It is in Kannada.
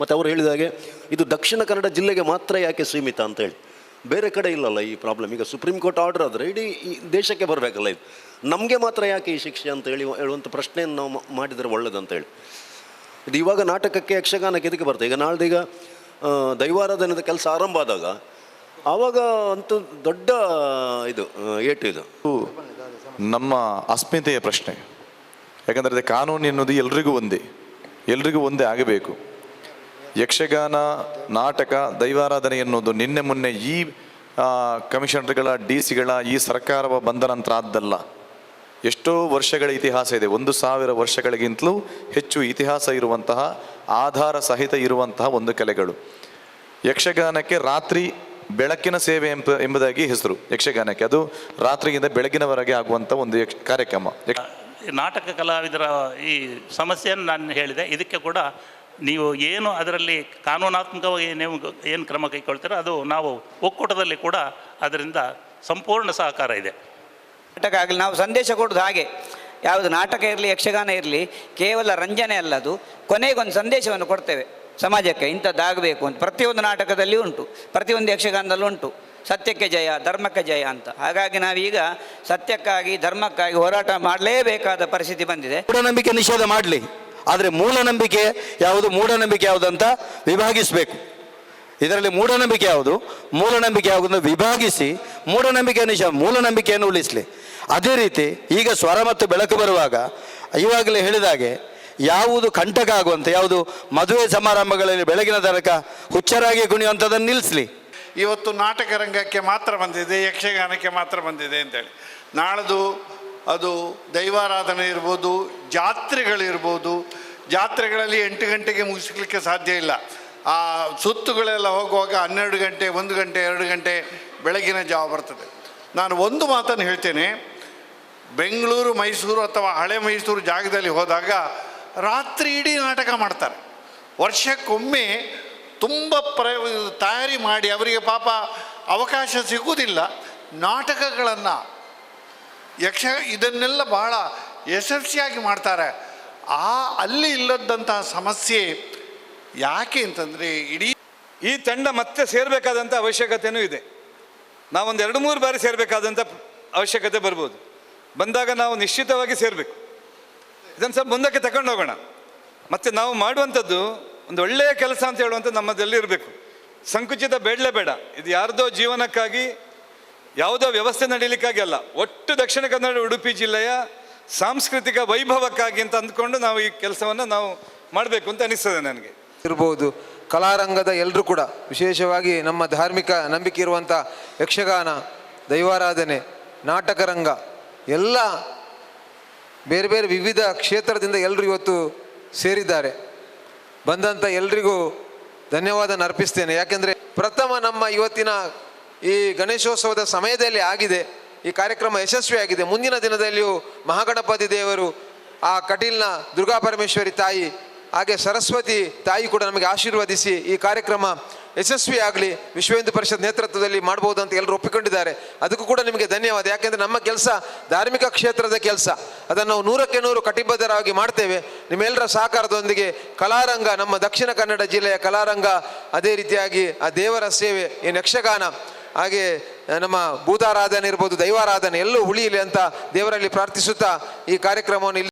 ಮತ್ತು ಅವರು ಹೇಳಿದ ಹಾಗೆ, ಇದು ದಕ್ಷಿಣ ಕನ್ನಡ ಜಿಲ್ಲೆಗೆ ಮಾತ್ರ ಯಾಕೆ ಸೀಮಿತ ಅಂತ ಹೇಳಿ. ಬೇರೆ ಕಡೆ ಇಲ್ಲಲ್ಲ ಈ ಪ್ರಾಬ್ಲಮ್ ಈಗ ಸುಪ್ರೀಂ ಕೋರ್ಟ್ ಆರ್ಡರ್ ಆದರೆ ಇಡೀ ಈ ದೇಶಕ್ಕೆ ಬರಬೇಕಲ್ಲ ಇದು. ನಮಗೆ ಮಾತ್ರ ಯಾಕೆ ಈ ಶಿಕ್ಷೆ ಅಂತ ಹೇಳಿ ಹೇಳುವಂಥ ಪ್ರಶ್ನೆಯನ್ನು ನಾವು ಮಾಡಿದರೆ ಹೇಳಿ. ಇದು ಇವಾಗ ನಾಟಕಕ್ಕೆ ಯಕ್ಷಗಾನಕ್ಕೆ ಇದಕ್ಕೆ ಬರ್ತದೆ ಈಗ ನಾಳ್ದೀಗ ದೈವಾರಾಧನದ ಕೆಲಸ ಆರಂಭ ಆದಾಗ, ಆವಾಗ ಅಂತೂ ದೊಡ್ಡ ಇದು ಏಟು ಇದು. ನಮ್ಮ ಅಸ್ಮಿತೆಯ ಪ್ರಶ್ನೆ. ಯಾಕಂದರೆ ಕಾನೂನು ಎನ್ನುವುದು ಎಲ್ರಿಗೂ ಒಂದೇ. ಎಲ್ರಿಗೂ ಒಂದೇ ಆಗಬೇಕು. ಯಕ್ಷಗಾನ, ನಾಟಕ, ದೈವಾರಾಧನೆ ಎನ್ನುವುದು ನಿನ್ನೆ ಮೊನ್ನೆ ಈ ಕಮಿಷನರ್ಗಳ, ಡಿ ಸಿಗಳ ಈ ಸರ್ಕಾರ ಬಂದ ನಂತರ ಆದ್ದಲ್ಲ. ಎಷ್ಟೋ ವರ್ಷಗಳ ಇತಿಹಾಸ ಇದೆ. ಒಂದು ಸಾವಿರ ವರ್ಷಗಳಿಗಿಂತಲೂ ಹೆಚ್ಚು ಇತಿಹಾಸ ಇರುವಂತಹ, ಆಧಾರ ಸಹಿತ ಇರುವಂತಹ ಒಂದು ಕಲೆಗಳು. ಯಕ್ಷಗಾನಕ್ಕೆ ರಾತ್ರಿ ಬೆಳಕಿನ ಸೇವೆ ಎಂಬ, ಎಂಬುದಾಗಿ ಹೆಸರು ಯಕ್ಷಗಾನಕ್ಕೆ. ಅದು ರಾತ್ರಿಯಿಂದ ಬೆಳಗಿನವರೆಗೆ ಆಗುವಂಥ ಒಂದು ಯಕ್ಷ, ಕಾರ್ಯಕ್ರಮ. ನಾಟಕ ಕಲಾವಿದರ ಈ ಸಮಸ್ಯೆಯನ್ನು ನಾನು ಹೇಳಿದೆ. ಇದಕ್ಕೆ ಕೂಡ ನೀವು ಏನು ಅದರಲ್ಲಿ ಕಾನೂನಾತ್ಮಕವಾಗಿ ನೀವು ಏನು ಕ್ರಮ ಕೈಗೊಳ್ತೀರೋ ಅದು ನಾವು ಒಕ್ಕೂಟದಲ್ಲಿ ಕೂಡ ಅದರಿಂದ ಸಂಪೂರ್ಣ ಸಹಕಾರ ಇದೆ. ನಾಟಕ ಆಗಲಿ ನಾವು ಸಂದೇಶ ಕೊಡೋದು ಹಾಗೆ. ಯಾವುದು ನಾಟಕ ಇರಲಿ ಯಕ್ಷಗಾನ ಇರಲಿ ಕೇವಲ ರಂಜನೆ ಅಲ್ಲದು ಕೊನೆಗೊಂದು ಸಂದೇಶವನ್ನು ಕೊಡ್ತೇವೆ ಸಮಾಜಕ್ಕೆ ಇಂಥದ್ದಾಗಬೇಕು ಅಂತ. ಪ್ರತಿಯೊಂದು ನಾಟಕದಲ್ಲಿ ಉಂಟು ಪ್ರತಿಯೊಂದು ಯಕ್ಷಗಾನದಲ್ಲೂ ಉಂಟು. ಸತ್ಯಕ್ಕೆ ಜಯ ಧರ್ಮಕ್ಕೆ ಜಯ ಅಂತ. ಹಾಗಾಗಿ ನಾವೀಗ ಸತ್ಯಕ್ಕಾಗಿ ಧರ್ಮಕ್ಕಾಗಿ ಹೋರಾಟ ಮಾಡಲೇಬೇಕಾದ ಪರಿಸ್ಥಿತಿ ಬಂದಿದೆ. ಮೂಢನಂಬಿಕೆ ನಿಷೇಧ ಮಾಡಲಿ. ಆದರೆ ಮೂಢನಂಬಿಕೆ ಯಾವುದು? ಮೂಢನಂಬಿಕೆ ಯಾವುದು ಅಂತ ವಿಭಾಗಿಸಬೇಕು. ಇದರಲ್ಲಿ ಮೂಢನಂಬಿಕೆ ಯಾವುದು? ಮೂಢನಂಬಿಕೆ ಯಾವುದನ್ನು ವಿಭಾಗಿಸಿ, ಮೂಢನಂಬಿಕೆಯನ್ನು ಶ ಮೂಢನಂಬಿಕೆಯನ್ನು ಉಳಿಸಲಿ. ಅದೇ ರೀತಿ ಈಗ ಸ್ವರ ಮತ್ತು ಬೆಳಕು ಬರುವಾಗ ಇವಾಗಲೇ ಹೇಳಿದಾಗೆ ಯಾವುದು ಕಂಟಕ ಆಗುವಂತೆ, ಯಾವುದು ಮದುವೆ ಸಮಾರಂಭಗಳಲ್ಲಿ ಬೆಳಗಿನ ತನಕ ಹುಚ್ಚರಾಗಿ ಕುಣಿಯುವಂಥದ್ದನ್ನು ನಿಲ್ಲಿಸಲಿ ಇವತ್ತು ನಾಟಕ ರಂಗಕ್ಕೆ ಮಾತ್ರ ಬಂದಿದೆ, ಯಕ್ಷಗಾನಕ್ಕೆ ಮಾತ್ರ ಬಂದಿದೆ ಅಂತೇಳಿ. ನಾಳದು ಅದು ದೈವಾರಾಧನೆ ಇರ್ಬೋದು, ಜಾತ್ರೆಗಳಿರ್ಬೋದು. ಜಾತ್ರೆಗಳಲ್ಲಿ ಎಂಟು ಗಂಟೆಗೆ ಮುಗಿಸ್ಲಿಕ್ಕೆ ಸಾಧ್ಯ ಇಲ್ಲ. ಆ ಸುತ್ತುಗಳೆಲ್ಲ ಹೋಗುವಾಗ ಹನ್ನೆರಡು ಗಂಟೆ, ಒಂದು ಗಂಟೆ, ಎರಡು ಗಂಟೆ ಬೆಳಗಿನ ಜಾವ ಬರ್ತದೆ. ನಾನು ಒಂದು ಮಾತನ್ನು ಹೇಳ್ತೇನೆ. ಬೆಂಗಳೂರು, ಮೈಸೂರು ಅಥವಾ ಹಳೆ ಮೈಸೂರು ಜಾಗದಲ್ಲಿ ಹೋದಾಗ ರಾತ್ರಿ ಇಡೀ ನಾಟಕ ಮಾಡ್ತಾರೆ. ವರ್ಷಕ್ಕೊಮ್ಮೆ ತುಂಬ ಪ್ರ ತಯಾರಿ ಮಾಡಿ ಅವರಿಗೆ ಪಾಪ ಅವಕಾಶ ಸಿಗುವುದಿಲ್ಲ. ನಾಟಕಗಳನ್ನು ಯಕ್ಷ ಇದನ್ನೆಲ್ಲ ಬಹಳ ಯಶಸ್ವಿಯಾಗಿ ಮಾಡ್ತಾರೆ. ಆ ಅಲ್ಲಿ ಇಲ್ಲದಂತಹ ಸಮಸ್ಯೆ ಯಾಕೆ ಅಂತಂದರೆ ಇಡೀ ಈ ತಂಡ ಮತ್ತೆ ಸೇರಬೇಕಾದಂಥ ಅವಶ್ಯಕತೆಯೂ ಇದೆ. ನಾವೊಂದು ಎರಡು ಮೂರು ಬಾರಿ ಸೇರಬೇಕಾದಂಥ ಅವಶ್ಯಕತೆ ಬರ್ಬೋದು. ಬಂದಾಗ ನಾವು ನಿಶ್ಚಿತವಾಗಿ ಸೇರಬೇಕು. ಇದನ್ನು ಸ್ವಲ್ಪ ಮುಂದಕ್ಕೆ ತಗೊಂಡು ಹೋಗೋಣ. ಮತ್ತು ನಾವು ಮಾಡುವಂಥದ್ದು ಒಂದು ಒಳ್ಳೆಯ ಕೆಲಸ ಅಂತ ಹೇಳುವಂಥದ್ದು ನಮ್ಮದಲ್ಲಿ ಇರಬೇಕು. ಸಂಕುಚಿತ ಬೇಡಲೇ ಬೇಡ. ಇದು ಯಾರ್ದೋ ಜೀವನಕ್ಕಾಗಿ ಯಾವುದೋ ವ್ಯವಸ್ಥೆ ನಡೀಲಿಕ್ಕಾಗಿ ಅಲ್ಲ. ಒಟ್ಟು ದಕ್ಷಿಣ ಕನ್ನಡ, ಉಡುಪಿ ಜಿಲ್ಲೆಯ ಸಾಂಸ್ಕೃತಿಕ ವೈಭವಕ್ಕಾಗಿ ಅಂತ ಅಂದ್ಕೊಂಡು ನಾವು ಈ ಕೆಲಸವನ್ನು ನಾವು ಮಾಡಬೇಕು ಅಂತ ಅನಿಸ್ತದೆ ನನಗೆ. ಇರ್ಬೋದು. ಕಲಾರಂಗದ ಎಲ್ಲರೂ ಕೂಡ, ವಿಶೇಷವಾಗಿ ನಮ್ಮ ಧಾರ್ಮಿಕ ನಂಬಿಕೆ ಇರುವಂಥ ಯಕ್ಷಗಾನ, ದೈವಾರಾಧನೆ ನಾಟಕ ರಂಗ ಎಲ್ಲ ಬೇರೆ ಬೇರೆ ವಿವಿಧ ಕ್ಷೇತ್ರದಿಂದ ಎಲ್ಲರೂ ಇವತ್ತು ಸೇರಿದ್ದಾರೆ. ಬಂದಂಥ ಎಲ್ರಿಗೂ ಧನ್ಯವಾದ ಅರ್ಪಿಸ್ತೇನೆ. ಯಾಕೆಂದರೆ ಪ್ರಥಮ ನಮ್ಮ ಇವತ್ತಿನ ಈ ಗಣೇಶೋತ್ಸವದ ಸಮಯದಲ್ಲಿ ಆಗಿದೆ, ಈ ಕಾರ್ಯಕ್ರಮ ಯಶಸ್ವಿಯಾಗಿದೆ. ಮುಂದಿನ ದಿನದಲ್ಲಿಯೂ ಮಹಾಗಣಪತಿ ದೇವರು ಆ ಕಟೀಲ್ನ ದುರ್ಗಾ ಪರಮೇಶ್ವರಿ ತಾಯಿ, ಹಾಗೆ ಸರಸ್ವತಿ ತಾಯಿ ಕೂಡ ನಮಗೆ ಆಶೀರ್ವದಿಸಿ ಈ ಕಾರ್ಯಕ್ರಮ ಯಶಸ್ವಿಯಾಗಲಿ ವಿಶ್ವ ಹಿಂದೂ ಪರಿಷತ್ ನೇತೃತ್ವದಲ್ಲಿ ಮಾಡ್ಬೋದು ಅಂತ ಎಲ್ಲರೂ ಒಪ್ಪಿಕೊಂಡಿದ್ದಾರೆ. ಅದಕ್ಕೂ ಕೂಡ ನಿಮಗೆ ಧನ್ಯವಾದ. ಯಾಕೆಂದರೆ ನಮ್ಮ ಕೆಲಸ ಧಾರ್ಮಿಕ ಕ್ಷೇತ್ರದ ಕೆಲಸ. ಅದನ್ನು ನಾವು ನೂರಕ್ಕೆ ನೂರು ಕಟಿಬದ್ಧರಾಗಿ ಮಾಡ್ತೇವೆ. ನಿಮ್ಮೆಲ್ಲರ ಸಹಕಾರದೊಂದಿಗೆ ಕಲಾರಂಗ, ನಮ್ಮ ದಕ್ಷಿಣ ಕನ್ನಡ ಜಿಲ್ಲೆಯ ಕಲಾರಂಗ ಅದೇ ರೀತಿಯಾಗಿ ಆ ದೇವರ ಸೇವೆ ಏನು ಯಕ್ಷಗಾನ ಹಾಗೆ ನಮ್ಮ ಭೂತಾರಾಧನೆ ಇರ್ಬೋದು ದೈವಾರಾಧನೆ ಎಲ್ಲೂ ಉಳಿಯಲಿ ಅಂತ ದೇವರಲ್ಲಿ ಪ್ರಾರ್ಥಿಸುತ್ತಾ ಈ ಕಾರ್ಯಕ್ರಮವನ್ನು ಇಲ್ಲಿ